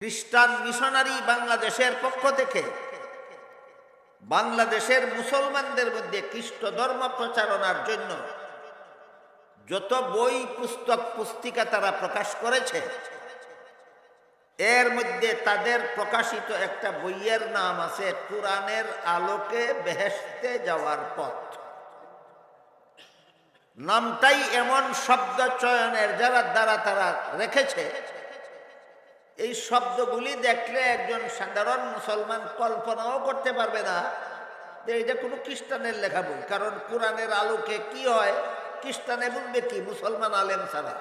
খ্রিস্টান মিশনারি বাংলাদেশের পক্ষ থেকে বাংলাদেশের মুসলমানদের মধ্যে খ্রিস্ট ধর্ম প্রচারণার জন্য যত বই, পুস্তক, পুস্তিকা তারা প্রকাশ করেছে, এর মধ্যে তাদের প্রকাশিত একটা বইয়ের নাম আছে, কোরআনের আলোকে বেহেশতে যাওয়ার পথ। নামটাই এমন শব্দ চয়নের যারা দ্বারা তারা রেখেছে এই শব্দগুলি দেখলে একজন সাধারণ মুসলমান কল্পনাও করতে পারবে না যে এটা কোনো খ্রিস্টানের লেখা বই। কারণ কোরআনের আলোকে কি হয়? খ্রিস্টানে বলবে কি মুসলমান আলেম ছাড়া।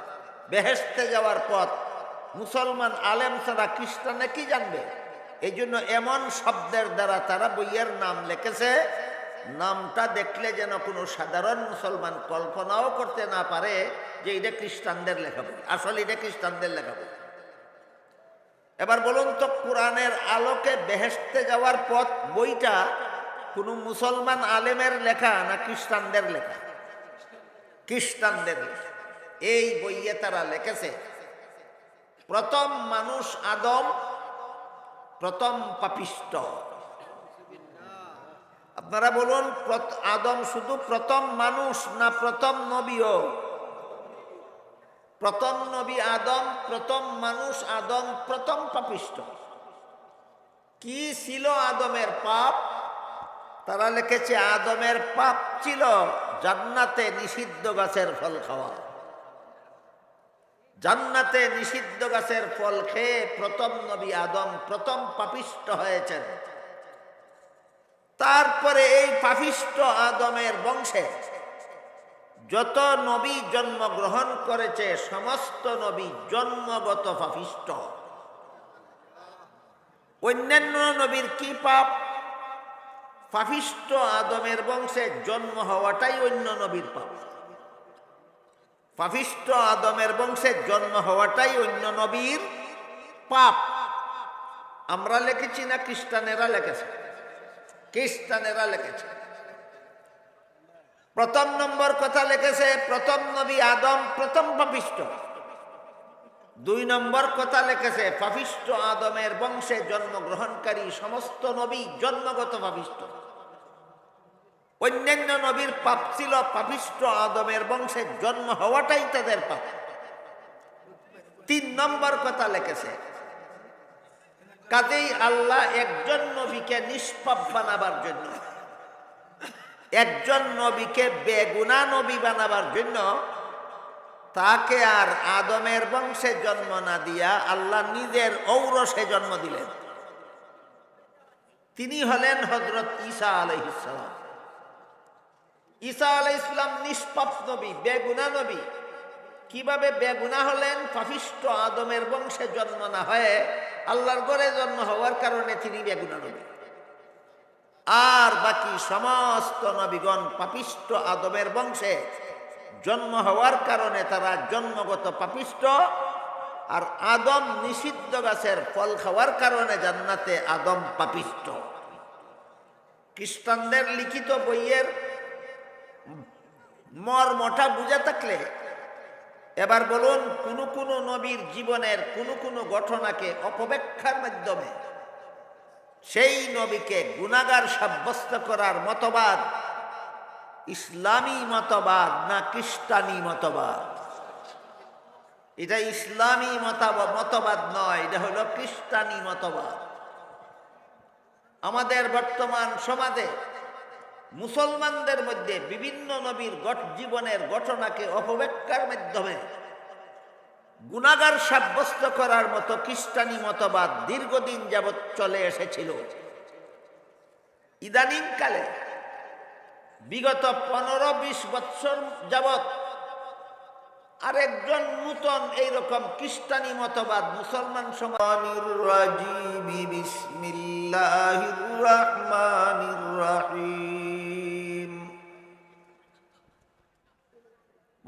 বেহেস্তে যাওয়ার পথ, মুসলমান আলেম ছাড়া খ্রিস্টানে কি জানবে? এই জন্য এমন শব্দের দ্বারা তারা বইয়ের নাম লিখেছে। নামটা দেখলে যেন কোনো সাধারণ মুসলমান কল্পনাও করতে না পারে যে এটা খ্রিস্টানদের লেখা বই। আসলে এটা খ্রিস্টানদের লেখা বই। এবার বলুন তো, কোরআনের আলোকে বেহেস্তে যাওয়ার পথ বইটা কোনো মুসলমান আলেমের লেখা না খ্রিস্টানদের লেখা? খ্রিস্টানদের লেখা। এই বইয়ে তারা লিখেছে, প্রথম মানুষ আদম, প্রথম পাপিষ্ট। আপনারা বলুন আদম শুধু প্রথম মানুষ না প্রথম নবীও? প্রথম নবী আদম, প্রথম মানুষ আদম, প্রথম পাপিষ্ট। কি ছিল আদমের পাপ? তারা লিখেছে, আদমের পাপ ছিল জান্নাতে নিষিদ্ধ গাছের ফল খাওয়া। জান্নাতে নিষিদ্ধ গাছের ফল খেয়ে প্রথম নবী আদম, প্রথম পাপিষ্ট হয়েছেন। তারপরে এই পাপিষ্ট আদমের বংশে যত নবী জন্মগ্রহণ করেছে, সমস্ত নবী জন্মগত পাপিষ্ট। অন্যান্য নবীর কি পাপ? পাপিষ্ট আদমের বংশে জন্ম হওয়াটাই অন্য নবীর পাপ। পাপিষ্ট আদমের বংশে জন্ম হওয়াটাই অন্য নবীর পাপ। আমরা লিখেছি না, খ্রিস্টানেরা লিখেছে? খ্রিস্টানেরা লিখেছে। প্রথম নম্বর কথা লিখেছে, প্রথম নবী আদম প্রথম পাপিষ্ট। দুই নম্বর কথা লিখেছে, পাপিষ্ট আদমের বংশে জন্মগ্রহণকারী সমস্ত নবী জন্মগত পাপিষ্ট। অন্যান্য নবীর পাপ ছিল পাপিষ্ট আদমের বংশে জন্ম হওয়াটাই তাদের পাপ। তিন নম্বর কথা লিখেছে, কাজেই আল্লাহ একজন নবীকে নিষ্পাপ বানাবার জন্য একজন নবীকে বেগুনা নবী বানাবার জন্য তাকে আর আদমের বংশে জন্ম না দিয়া আল্লাহ নিজের ঔরসে জন্ম দিলেন। তিনি হলেন হজরত ঈসা আলহিসাম ঈসা আলাই ইসলাম নিষ্পাপ নবী, বেগুনা নবী। কীভাবে বেগুনা হলেন? পাপিষ্ট আদমের বংশে জন্ম না হয়ে আল্লাহর গড়ে জন্ম হওয়ার কারণে তিনি বেগুনা নবী। আর বাকি সমস্ত নবীগণ পাপিষ্ট আদমের বংশে জন্ম হওয়ার কারণে তারা জন্মগত পাপিষ্ট আর আদম নিষিদ্ধ গাছের ফল খাওয়ার কারণে জান্নাতে আদম পাপিষ্ট খ্রিস্টানদের লিখিত বইয়ের মর মর্মটা বুঝে থাকলে এবার বলুন, কোন কোন নবীর জীবনের কোন কোন ঘটনাকে অপব্যাখ্যার মাধ্যমে সেই নবীকে গুণাগার সাব্যস্ত করার মতবাদ ইসলামী মতবাদ না খ্রিস্টানি মতবাদ? এটা ইসলামী মতাব- মতবাদ নয়, এটা হলো খ্রিস্টানি মতবাদ। আমাদের বর্তমান সমাজে মুসলমানদের মধ্যে বিভিন্ন নবীর জীবনের ঘটনাকে অপব্যাখ্যার মাধ্যমে গুণাগার সাব্যস্ত করার মতো খ্রিস্টানি মতবাদ দীর্ঘদিন যাবৎ চলে এসেছিল। ইদানিংকালে বিগত পনেরো বিশ বৎসর যাবৎ আরেকজন নূতন এইরকম খ্রিস্টানি মতবাদ মুসলমান সমাজের রাজিবি বিসমিল্লাহির রহমানির রহিম।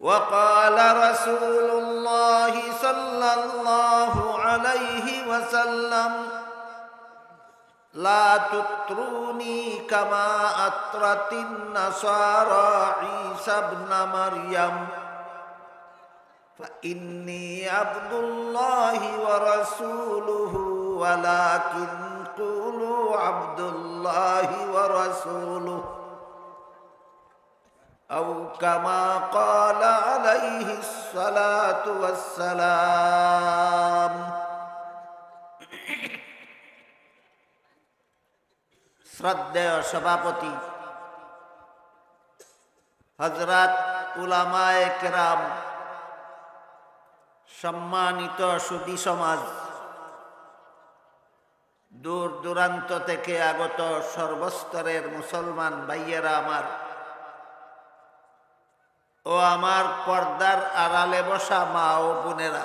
وقال رسول الله صلى الله عليه وسلم لا تطروني كما أطرت النصارى عيسى ابن مريم فإني عبد الله ورسوله ولكن قولوا عبد الله ورسوله. أو كما قال عليه الصلاة والسلام শ্রদ্ধেয় সভাপতি হজরত উলামায়ে কেরাম সম্মানিত সুদী সমাজ দূর দূরান্ত থেকে আগত সর্বস্তরের মুসলমান ভাইয়েরা আমার ও আমার পর্দার আড়ালে বসা মা ও বোনেরা।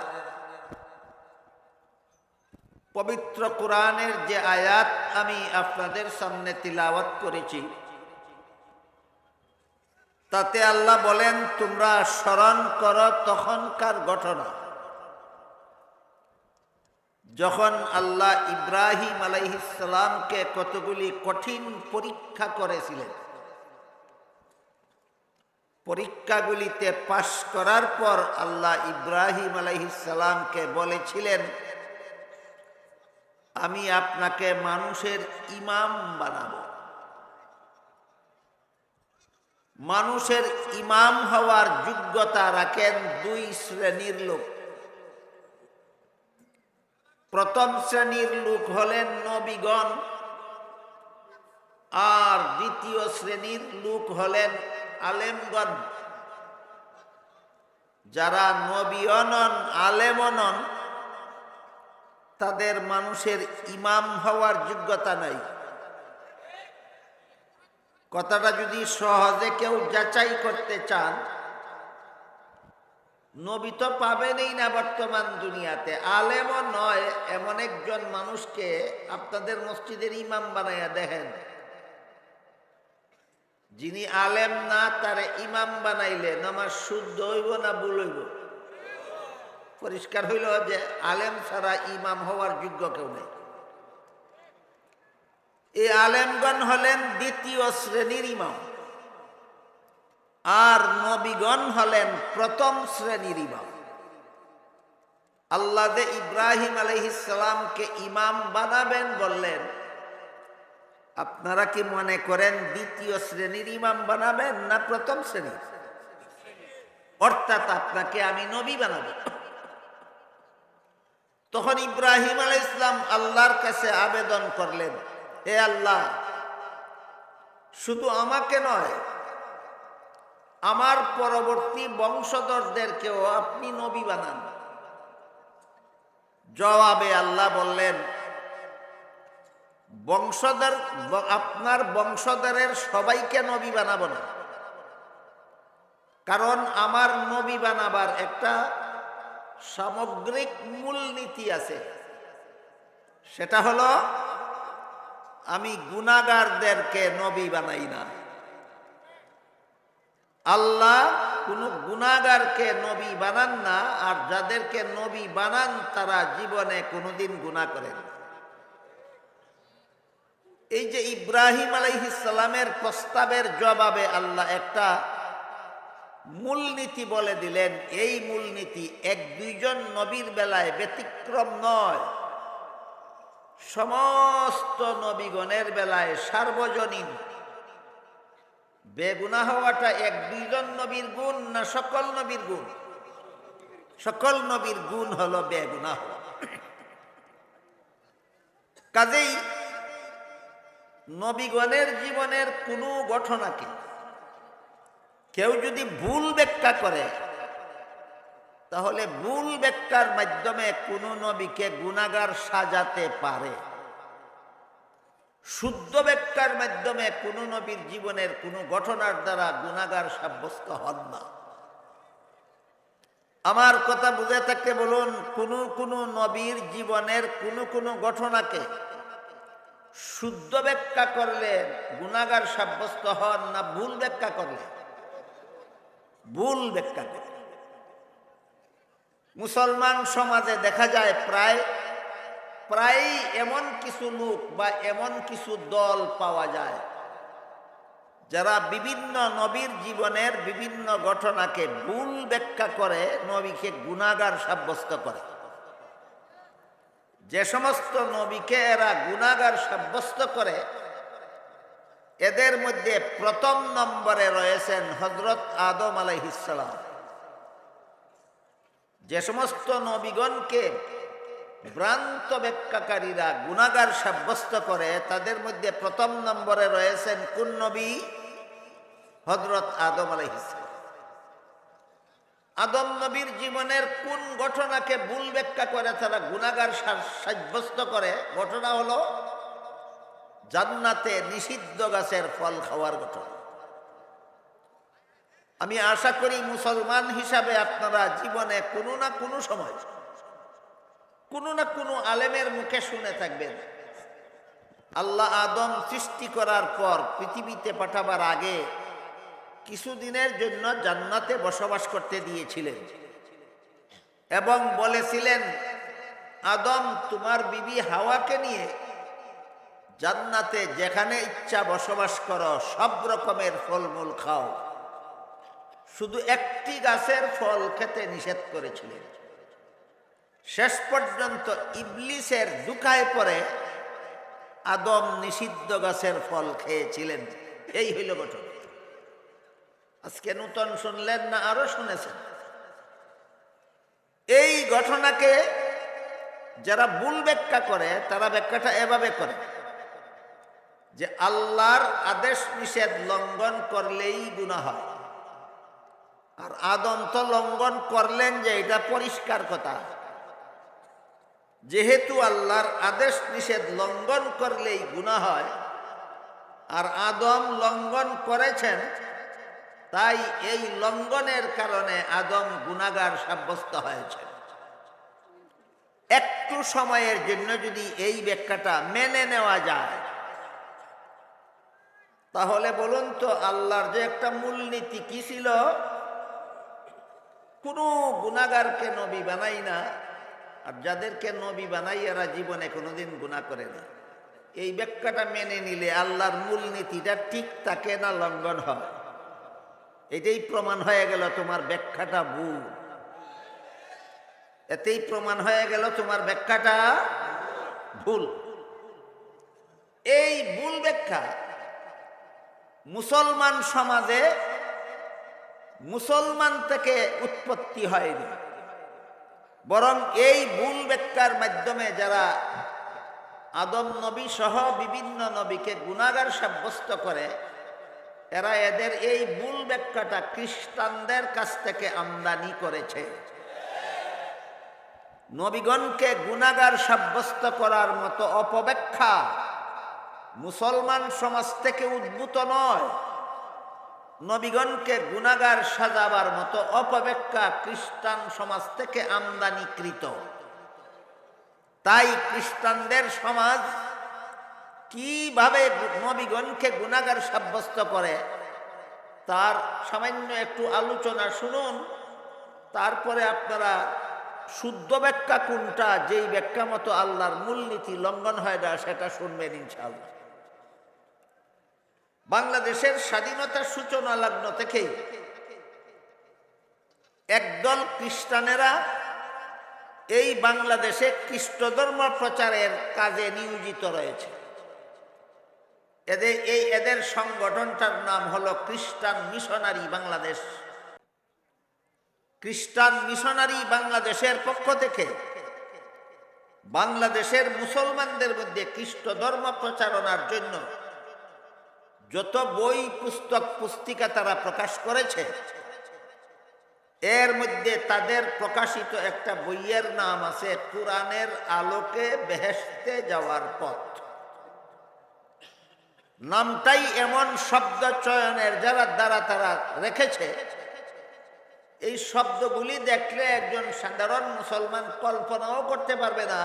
পবিত্র কোরআনের যে আয়াত আমি আপনাদের সামনে তিলাওয়াত করেছি, তাতে আল্লাহ বলেন, তোমরা স্মরণ করো তখনকার ঘটনা। যখন আল্লাহ ইব্রাহিম আলাইহিসালামকে কতগুলি কঠিন পরীক্ষা করেছিলেন পরীক্ষাগুলিতে পাশ করার পর আল্লাহ ইব্রাহিম আলাইহিসালামকে বলেছিলেন, আমি আপনাকে মানুষের ইমাম বানাবো। মানুষের ইমাম হওয়ার যোগ্যতা রাখেন দুই শ্রেণির লোক। প্রথম শ্রেণির লোক হলেন নবীগণ, আর দ্বিতীয় শ্রেণির লোক হলেন আলেমগণ। যারা নবীনন, আলেমনন, তাদের মানুষের ইমাম হওয়ার যোগ্যতা নাই। কথাটা যদি সহজে কেউ যাচাই করতে চান, নবী তো পাবেনই না বর্তমান দুনিয়াতে। আলেমও নয়, এমন একজন মানুষকে আপনাদের মসজিদের ইমাম বানাইয়া দেখেন। যিনি আলেম না, তারে ইমাম বানাইলে নামাজ শুদ্ধ হইব না ভুল হইব? পরিষ্কার হইল যে আলেম ছাড়া ইমাম হওয়ার যোগ্য কেউ নেই। এই আলেমগণ হলেন দ্বিতীয় শ্রেণির ইমাম। আর নবীগণ হলেন প্রথম শ্রেণির ইমাম। আল্লাহ ইব্রাহিম আলহিসামকে ইমাম বানাবেন বললেন আপনারা কি মনে করেন দ্বিতীয় শ্রেণির ইমাম বানাবেন না প্রথম শ্রেণির? অর্থাৎ আপনাকে আমি নবী বানাবো। তখন ইব্রাহিম আলাই ইসলাম আল্লাহর কাছে আবেদন করলেন, হে আল্লাহ, শুধু আমাকে নয়, আমার পরবর্তী বংশধরদেরকেও আপনি নবী বানান। জবাবে আল্লাহ বললেন বংশধর আপনার বংশধরের সবাইকে নবী বানাবো না। কারণ আমার নবী বানাবার একটা সামগ্রিক মূলনীতি আছে। সেটা হলো, আমি গুণাগারদেরকে নবী বানাই না। আল্লাহ কোনো গুণাগারকে নবী বানান না, আর যাদেরকে নবী বানান, তারা জীবনে কোনোদিন গুণা করেন এই যে ইব্রাহিম আলাইহিসালামের প্রস্তাবের জবাবে আল্লাহ একটা মূলনীতি বলে দিলেন, এই মূলনীতি এক দুইজন নবীর বেলায় ব্যতিক্রম নয়। সমস্ত নবীগণের বেলায় সার্বজনীন। বেগুনা হওয়াটা এক দুইজন নবীর গুণ না সকল নবীর গুণ? সকল নবীর গুণ হলো বেগুনা হওয়া কাজেই নবীগণের জীবনের কোনো ঘটনাকে কেউ যদি ভুল ব্যাখ্যা করে, তাহলে ভুল ব্যাখ্যার মাধ্যমে কোনো নবীকে গুণাগার সাজাতে পারে। শুদ্ধ ব্যাখ্যার মাধ্যমে কোনো নবীর জীবনের কোনো ঘটনার দ্বারা গুণাগার সাব্যস্ত হন না। আমার কথা বুঝে থাকতে বলুন, কোন কোন নবীর জীবনের কোন কোন ঘটনাকে শুদ্ধ ব্যাখ্যা করলে গুণাগার সাব্যস্ত হন না ভুল ব্যাখ্যা করলে? ভুল ব্যাখ্যা করলে। মুসলমান সমাজে দেখা যায় প্রায় প্রায় এমন কিছু লোক বা এমন কিছু দল পাওয়া যায়, যারা বিভিন্ন নবীর জীবনের বিভিন্ন ঘটনাকে ভুল ব্যাখ্যা করে নবীকে গুণাগার সাব্যস্ত করে। যে সমস্ত নবীকে এরা গুণাগার সাব্যস্ত করে, এদের মধ্যে প্রথম নম্বরে রয়েছেন হজরত আদম আলাইহিসালাম যে সমস্ত নবীগণকে ভ্রান্ত ব্যাখ্যাকারীরা গুণাগার সাব্যস্ত করে, তাদের মধ্যে প্রথম নম্বরে রয়েছেন কোন নবী? হজরত আদম আলাইহিসালাম আদম নবীর জীবনের কোন ঘটনাকে ভুল ব্যাখ্যা করে তারা গুণাগার সাব্যস্ত করে? ঘটনা হলো জান্নাতে নিষিদ্ধ গাছের ফল খাওয়ার ঘটনা। আমি আশা করি মুসলমান হিসাবে আপনারা জীবনে কোনো না কোনো সময়, কোনো না কোনো আলেমের মুখে শুনে থাকবেন, আল্লাহ আদম সৃষ্টি করার পর পৃথিবীতে পাঠাবার আগে কিছুদিনের জন্য জান্নাতে বসবাস করতে দিয়েছিলেন। এবং বলেছিলেন, আদম, তোমার বিবি হাওয়াকে নিয়ে জান্নাতে যেখানে ইচ্ছা বসবাস করো, সব রকমের ফলমূল খাও। শুধু একটি গাছের ফল খেতে নিষেধ করেছিলেন। শেষ পর্যন্ত ইবলিসের দুকায় পরে আদম নিষিদ্ধ গাছের ফল খেয়েছিলেন। এই হইল ঘটনা আজকে নূতন শুনলেন না আরও শুনেছেন? এই ঘটনাকে যারা ভুল ব্যাখ্যা করে, তারা ব্যাখ্যাটা এভাবে করে। যে আল্লাহর আদেশ নিষেধ লঙ্ঘন করলেই গুণা হয়। আর আদম তো লঙ্ঘন করলেন যে এটা পরিষ্কার কথা। যেহেতু আল্লাহর আদেশ নিষেধ লঙ্ঘন করলেই গুণা হয়, আর আদম লঙ্ঘন করেছেন তাই এই লঙ্ঘনের কারণে আদম গুণাগার সাব্যস্ত হয়েছে। একটু সময়ের জন্য যদি এই ব্যাখ্যাটা মেনে নেওয়া যায়, তাহলে বলুন তো আল্লাহর যে একটা মূলনীতি কি ছিল? কোনো গুণাগারকে নবী বানাই না, আর যাদেরকে নবী বানাই এরা জীবনে কোনোদিন গুণা করে না। এই ব্যাখ্যাটা মেনে নিলে আল্লাহর মূলনীতিটা ঠিক থাকে না লঙ্ঘন হয়। এটাই প্রমাণ হয়ে গেল তোমার ব্যাখ্যাটা ভুল। এতেই প্রমাণ হয়ে গেল তোমার ব্যাখ্যাটা ভুল। এই ভুল ব্যাখ্যা মুসলমান সমাজে মুসলমান থেকে উৎপত্তি হয়নি। বরং এই ভুল ব্যাখ্যার মাধ্যমে যারা আদম নবী সহ বিভিন্ন নবীকে গুণাগার সাব্যস্ত করে এরা এদের এই মূল ব্যাখ্যাটা খ্রিস্টানদের কাছ থেকে আমদানি করেছে। নবীগণকে গুণাগার সাব্যস্ত করার মতো অপব্যাখ্যা মুসলমান সমাজ থেকে উদ্ভূত নয়। নবীগণকে গুণাগার সাজাবার মতো অপব্যাখ্যা খ্রিস্টান সমাজ থেকে আমদানিকৃত। তাই খ্রিস্টানদের সমাজ কীভাবে নবীগণকে গুণাগার সাব্যস্ত করে? তার সামান্য একটু আলোচনা শুনুন। তারপরে আপনারা শুদ্ধ ব্যাখ্যা কোনটা, যেই ব্যাখ্যা মতো আল্লাহর মূলনীতি লঙ্ঘন হয় না, সেটা শুনবেন ইনশাআল্লাহ। বাংলাদেশের স্বাধীনতার সূচনা লগ্ন থেকেই একদল খ্রিস্টানেরা এই বাংলাদেশে খ্রিস্ট ধর্ম প্রচারের কাজে নিয়োজিত রয়েছে। এদের, এই এদের সংগঠনটার নাম হলো খ্রিস্টান মিশনারি বাংলাদেশ। খ্রিস্টান মিশনারি বাংলাদেশের পক্ষ থেকে বাংলাদেশের মুসলমানদের মধ্যে খ্রিস্ট ধর্ম প্রচারণার জন্য যত বই, পুস্তক, পুস্তিকা তারা প্রকাশ করেছে, এর মধ্যে তাদের প্রকাশিত একটা বইয়ের নাম আছে, কোরআনের আলোকে বেহেশতে যাওয়ার পথ। নামটাই এমন শব্দ চয়নের যারা দ্বারা তারা রেখেছে। এই শব্দগুলি দেখলে একজন সাধারণ মুসলমান কল্পনাও করতে পারবে না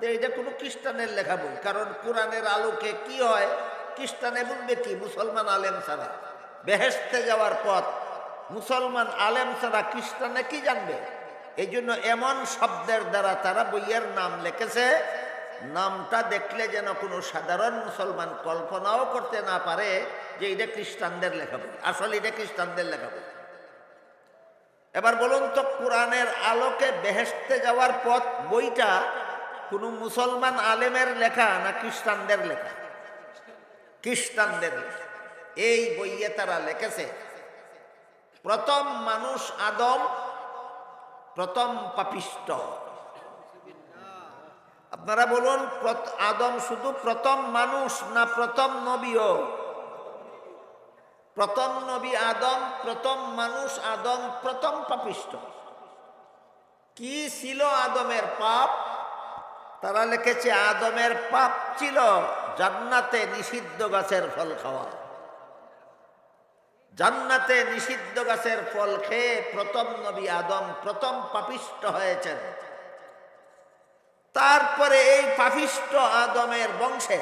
যে এটা কোনো খ্রিস্টানের লেখা বই, কারণ কোরআনের আলোকে কি হয়? খ্রিস্টানে বলবে কি মুসলমান আলেম ছাড়া। বেহেস্তে যাওয়ার পথ, মুসলমান আলেম ছাড়া খ্রিস্টানে কি জানবে? এই জন্য এমন শব্দের দ্বারা তারা বইয়ের নাম লিখেছে নামটা দেখলে যেন কোনো সাধারণ মুসলমান কল্পনাও করতে না পারে যে এটা খ্রিস্টানদের লেখা বই আসলে এটা খ্রিস্টানদের লেখা বই এবার বলুন তো, কোরআনের আলোকে বেহেস্তে যাওয়ার পথ বইটা কোনো মুসলমান আলেমের লেখা না খ্রিস্টানদের লেখা? খ্রিস্টানদের লেখা। এই বইয়ে তারা লিখেছে, প্রথম মানুষ আদম, প্রথম পাপিষ্ট। আপনারা বলুন আদম শুধু প্রথম মানুষ না প্রথম নবীও? প্রথম নবী আদম, প্রথম মানুষ আদম, প্রথম পাপিষ্ট কি ছিল আদমের পাপ? তারা লিখেছে, আদমের পাপ ছিল জান্নাতে নিষিদ্ধ গাছের ফল খাওয়া। জান্নাতে নিষিদ্ধ গাছের ফল খেয়ে প্রথম নবী আদম প্রথম পাপিষ্ট হয়েছেন। তারপরে এই পাপিষ্ট আদমের বংশে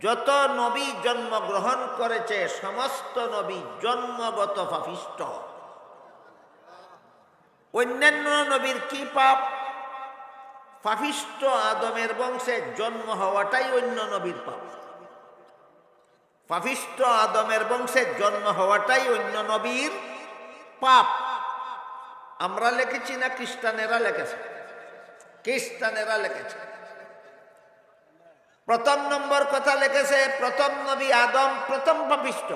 যত নবী জন্মগ্রহণ করেছে, সমস্ত নবী জন্মগত পাপিষ্ট অন্যান্য নবীর কি পাপ? পাপিষ্ট আদমের বংশে জন্ম হওয়াটাই অন্য নবীর পাপ। পাপিষ্ট আদমের বংশে জন্ম হওয়াটাই অন্য নবীর পাপ। আমরা লিখেছি না, খ্রিস্টানেরা লিখেছে? খ্রিস্টানেরা লিখেছে প্রথম নম্বর কথা লিখেছে প্রথম নবী আদম, প্রথম পাপিষ্ট।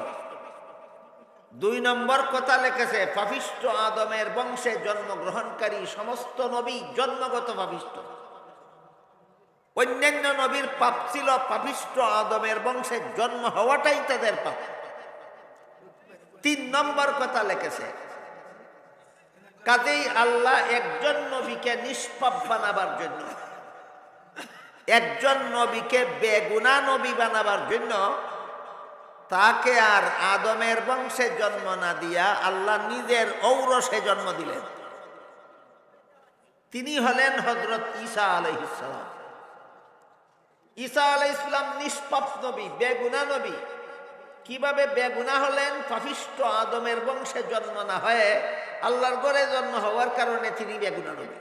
দুই নম্বর কথা লিখেছে পাপিষ্ট আদমের বংশে জন্মগ্রহণকারী সমস্ত নবী জন্মগত পাপিষ্ট। অন্যান্য নবীর পাপ ছিল পাপিষ্ট আদমের বংশে জন্ম হওয়াটাই তাদের পাপ। তিন নম্বর কথা লিখেছে কাজেই আল্লাহ একজন নবীকে নিষ্পাপ বানাবার জন্য, একজন নবীকে বেগুনা নবী বানাবার জন্য তাকে আর আদমের বংশে জন্ম না দিয়া আল্লাহ নিজের ঔরসে জন্ম দিলেন। তিনি হলেন হজরত ঈসা আলহিসাম ঈসা আলাই ইসলাম নিষ্পাপ নবী, বেগুনা নবী। কীভাবে বেগুনা হলেন? পাপিষ্ট আদমের বংশে জন্ম না হয়ে আল্লাহর গড়ে জন্ম হওয়ার কারণে তিনি বেগুনা নবী।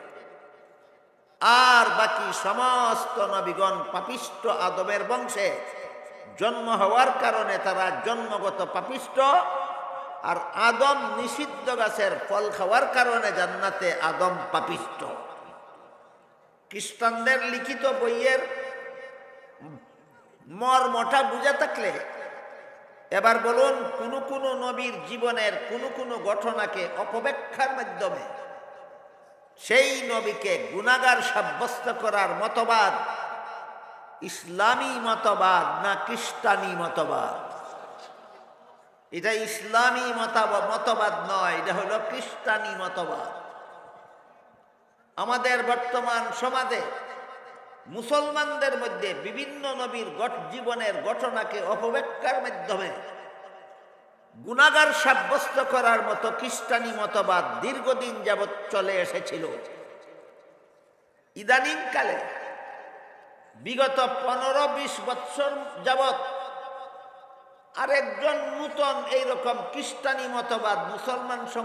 আর বাকি সমস্ত নবীগণ পাপিষ্ট আদমের বংশে জন্ম হওয়ার কারণে তারা জন্মগত পাপিষ্ট আর আদম নিষিদ্ধ গাছের ফল খাওয়ার কারণে জান্নাতে আদম পাপিষ্ট খ্রিস্টানদের লিখিত বইয়ের মর্মটা বুঝে থাকলে এবার বলুন, কোন কোন নবীর জীবনের কোন কোন ঘটনাকে অপব্যাখ্যার মাধ্যমে সেই নবীকে গুণাগার সাব্যস্ত করার মতবাদ, ইসলামী মতবাদ না খ্রিস্টানি মতবাদ? এটা ইসলামী মতাব- মতবাদ নয়, এটা হলো খ্রিস্টানি মতবাদ। আমাদের বর্তমান সমাজে মুসলমানদের মধ্যে বিভিন্ন নবীর জীবনের ঘটনাকে অপব্যাখ্যার মাধ্যমে গুণাগার সাব্যস্ত করার মতো খ্রিস্টানি মতবাদ দীর্ঘদিন যাবৎ চলে এসেছিল। ইদানিং কালে বিগত পনেরো বিশ বৎসর যাবৎ আরেকজন নূতন এইরকম খ্রিস্টানি মতবাদ মুসলমান সমাজ